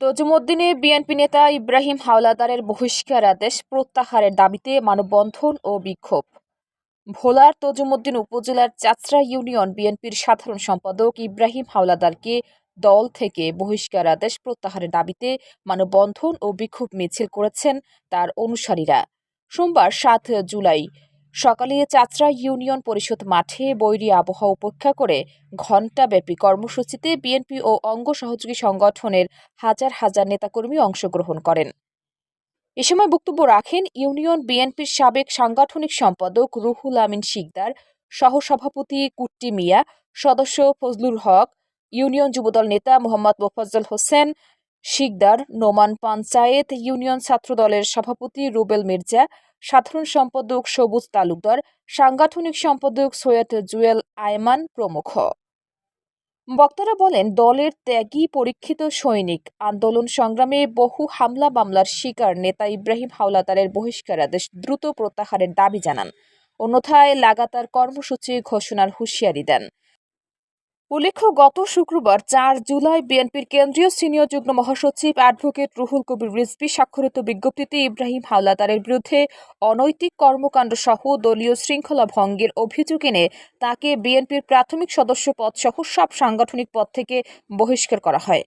তজুমদ্দিনে BNP নেতা ইব্রাহিম হাওলাদারের বহিষ্কার আদেশ প্রত্যাহারের দাবিতে মানববন্ধন ও বিক্ষোভ। ভোলার তজুমদ্দিন উপজেলার চাচরা ইউনিয়ন বিএনপির সাধারণ সম্পাদক ইব্রাহিম হাওলাদারকে দল থেকে বহিষ্কার আদেশ প্রত্যাহারের দাবিতে মানববন্ধন ও বিক্ষোভ মিছিল করেছেন তার অনুসারীরা। সোমবার সাত জুলাই সকালে চাচরা ইউনিয়ন পরিষদ মাঠে বৈরী আবহাওয়া উপেক্ষা করে ঘণ্টাব্যাপী কর্মসূচিতে বিএনপি ও অঙ্গ সহযোগী সংগঠনের হাজার হাজার নেতাকর্মী অংশগ্রহণ করেন। এ সময় বক্তব্য রাখেন ইউনিয়ন বিএনপির সাবেক সাংগঠনিক সম্পাদক রুহুল আমিন শিকদার, সহসভাপতি কুট্টি মিয়া, সদস্য ফজলুল হক, ইউনিয়ন যুবদল নেতা মোহাম্মদ মোফাজ্জল হোসেন, শিকদার, নোমান পঞ্চায়েত ইউনিয়ন ছাত্রদলের সভাপতি রুবেল মির্জা সাধারণ সম্পাদক সবুজ তালুকদার, সাংগঠনিক সম্পাদক সৈয়দ জুয়েল আয়মান প্রমুখ। বক্তারা বলেন, দলের ত্যাগী পরীক্ষিত সৈনিক আন্দোলন সংগ্রামে বহু হামলা মামলার শিকার নেতা ইব্রাহিম হাওলাদারের বহিষ্কার আদেশ দ্রুত প্রত্যাহারের দাবি জানান। অন্যথায় লাগাতার কর্মসূচি ঘোষণার হুঁশিয়ারি দেন। উল্লেখ্য, গত শুক্রবার চার জুলাই বিএনপির কেন্দ্রীয় সিনিয়র যুগ্ম মহাসচিব অ্যাডভোকেট রুহুল কবির রিজবি স্বাক্ষরিত বিজ্ঞপ্তিতে ইব্রাহিম হাওলাদারের বিরুদ্ধে অনৈতিক কর্মকাণ্ড সহ দলীয় শৃঙ্খলা ভঙ্গের অভিযোগ এনে তাকে বিএনপির প্রাথমিক সদস্য পদ সহ সব সাংগঠনিক পদ থেকে বহিষ্কার করা হয়।